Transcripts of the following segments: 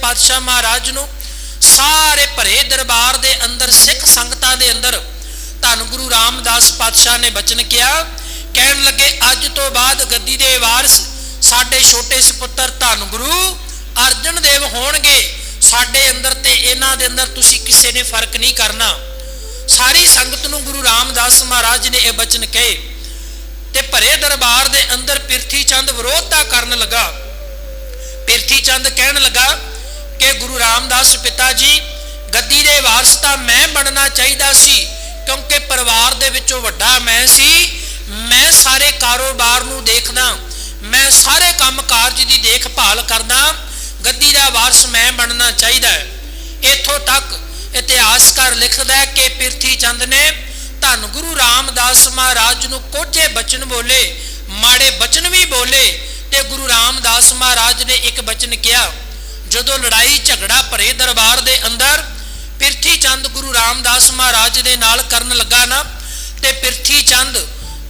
ਪਾਤਸ਼ਾਹ ਮਹਾਰਾਜ ਨੂੰ ਸਾਰੇ ਭਰੇ ਦਰਬਾਰ ਦੇ ਅੰਦਰ, ਸਿੱਖ ਸੰਗਤਾਂ ਦੇ ਅੰਦਰ, ਧੰਨ ਗੁਰੂ ਰਾਮਦਾਸ ਪਾਤਸ਼ਾਹ ਨੇ ਬਚਨ ਕਿਹਾ, ਕਹਿਣ ਲੱਗੇ, ਅੱਜ ਤੋਂ ਬਾਅਦ ਗੱਦੀ ਦੇ ਵਾਰਿਸ ਸਾਡੇ ਛੋਟੇ ਸੁਪੁੱਤਰ ਧੰਨ ਗੁਰੂ ਅਰਜਨ ਦੇਵ ਹੋਣਗੇ। ਸਾਡੇ ਅੰਦਰ ਤੇ ਇਹਨਾਂ ਦੇ ਅੰਦਰ ਤੁਸੀਂ ਕਿਸੇ ਨੇ ਫ਼ਰਕ ਨਹੀਂ ਕਰਨਾ। ਸਾਰੀ ਸੰਗਤ ਨੂੰ ਗੁਰੂ ਰਾਮਦਾਸ ਮਹਾਰਾਜ ਨੇ ਇਹ ਬਚਨ ਕਹੇ ਤੇ ਭਰੇ ਦਰਬਾਰ ਦੇ ਅੰਦਰ ਪਿਰਥੀ ਚੰਦ ਵਿਰੋਧਤਾ ਕਰਨ ਲੱਗਾ। ਪਿਰਥੀ ਚੰਦ ਕਹਿਣ ਲੱਗਾ ਕਿ ਗੁਰੂ ਰਾਮਦਾਸ ਪਿਤਾ ਜੀ, ਗੱਦੀ ਦੇ ਵਾਰਸ ਤਾਂ ਮੈਂ ਬਣਨਾ ਚਾਹੀਦਾ ਸੀ, ਕਿਉਂਕਿ ਪਰਿਵਾਰ ਦੇ ਵਿੱਚੋਂ ਵੱਡਾ ਮੈਂ ਸੀ। ਮੈਂ ਸਾਰੇ ਕਾਰੋਬਾਰ ਨੂੰ ਦੇਖਦਾ, ਮੈਂ ਸਾਰੇ ਕੰਮ ਦੀ ਦੇਖਭਾਲ ਕਰਦਾ, ਗੱਦੀ ਦਾ ਵਾਰਸ ਮੈਂ ਬਣਨਾ ਚਾਹੀਦਾ ਹੈ। ਇੱਥੋਂ ਤੱਕ ਇਤਿਹਾਸਕਾਰ ਲਿਖਦਾ ਹੈ ਕਿ ਪਿਰਥੀ ਚੰਦ ਨੇ ਧੰਨ ਗੁਰੂ ਰਾਮਦਾਸ ਮਹਾਰਾਜ ਨੂੰ ਕੋਝੇ ਬਚਨ ਬੋਲੇ, ਮਾੜੇ ਬਚਨ ਵੀ ਬੋਲੇ, ਤੇ ਗੁਰੂ ਰਾਮਦਾਸ ਮਹਾਰਾਜ ਨੇ ਇੱਕ ਬਚਨ ਕਿਹਾ ਜਦੋਂ ਲੜਾਈ, ਝਗੜਾ, ਭਰੇ ਦਰਬਾਰ ਦੇ ਅੰਦਰ ਪਿਰਥੀ ਚੰਦ ਗੁਰੂ ਰਾਮਦਾਸ ਮਹਾਰਾਜ ਦੇ ਨਾਲ ਕਰਨ ਲੱਗਾ ਨਾ, ਤੇ ਪਿਰਥੀ ਚੰਦ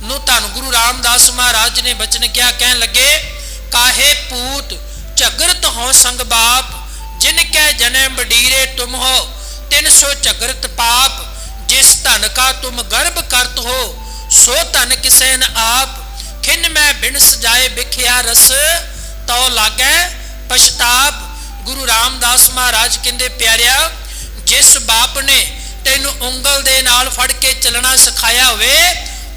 ਨੂੰ ਧੰਨ ਗੁਰੂ ਰਾਮਦਾਸ ਮਹਾਰਾਜ ਨੇ ਬਚਨ ਕਿਹਾ, ਕਹਿਣ ਲੱਗੇ, ਕਾਹੇ ਪੂਤ ਝਗਰਤ ਹੋ ਸੰਗ ਬਾਪ, ਜਿਨ ਕੈ ਜਨੈ ਬਡੀਰੇ ਤੁਮ ਹੋ, ਤਿਨ ਸੋ ਝਗਰਤ ਪਾਪ, ਜਿਸ ਧਨ ਕਾ ਤੁਮ ਗਰਭ ਕਰਤ ਹੋ, ਸੋ ਧਨ ਕਿਸੇ ਨ ਆਪ, ਖਿਨ ਮੈਂ ਬਿਨ ਸਜਾਏ ਵਿਖਿਆ ਰਸ, ਤਉ ਲਾਗੈ ਪਛਤਾਪ ਰਾਮਦਾਸ ਮਹਾਰਾਜ ਕਹਿੰਦੇ, ਪਿਆਰਿਆ, ਜਿਸ ਬਾਪ ਨੇ ਤੈਨੂੰ ਉਂਗਲ ਦੇ ਨਾਲ ਫੜ ਕੇ ਚੱਲਣਾ ਸਿਖਾਇਆ ਹੋਵੇ,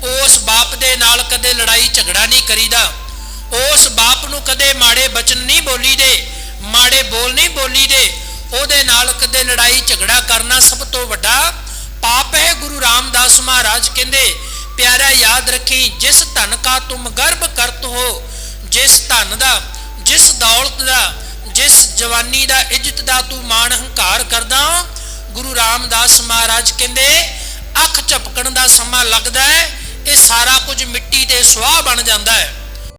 ਉਸ ਬਾਪ ਦੇ ਨਾਲ ਕਦੇ ਲੜਾਈ ਝਗੜਾ ਨਹੀਂ ਕਰੀਦਾ। ਉਸ ਬਾਪ ਨੂੰ ਕਦੇ ਮਾੜੇ ਬਚਨ ਨਹੀਂ ਬੋਲੀ ਦੇ, ਮਾੜੇ ਬੋਲ ਨਹੀਂ ਬੋਲੀ ਉਹਦੇ ਨਾਲ ਕਦੇ ਲੜਾਈ ਝਗੜਾ ਕਰਨਾ ਸਭ ਤੋਂ ਵੱਡਾ ਪਾਪ ਹੈ, ਗੁਰੂ ਰਾਮਦਾਸ ਮਹਾਰਾਜ ਕਹਿੰਦੇ ਪਿਆਰਾ ਯਾਦ ਰੱਖੀ, ਜਿਸ ਧਨ ਕਾ ਤੁਮ ਗਰਭ ਕਰਤ ਹੋ, ਜਿਸ ਧਨ ਦਾ, ਜਿਸ ਦੌਲਤ ਦਾ ਜਵਾਨੀ ਦਾ ਇੱਜ਼ਤ ਦਾ ਤੂੰ ਮਾਣ ਹੰਕਾਰ ਕਰਦਾ। ਗੁਰੂ ਰਾਮਦਾਸ ਮਹਾਰਾਜ ਕਹਿੰਦੇ, ਅੱਖ ਝਪਕਣ ਦਾ ਸਮਾਂ ਲੱਗਦਾ ਹੈ, ਇਹ ਸਾਰਾ ਕੁਝ ਮਿੱਟੀ ਤੇ ਸੁਆਹ ਬਣ ਜਾਂਦਾ ਹੈ।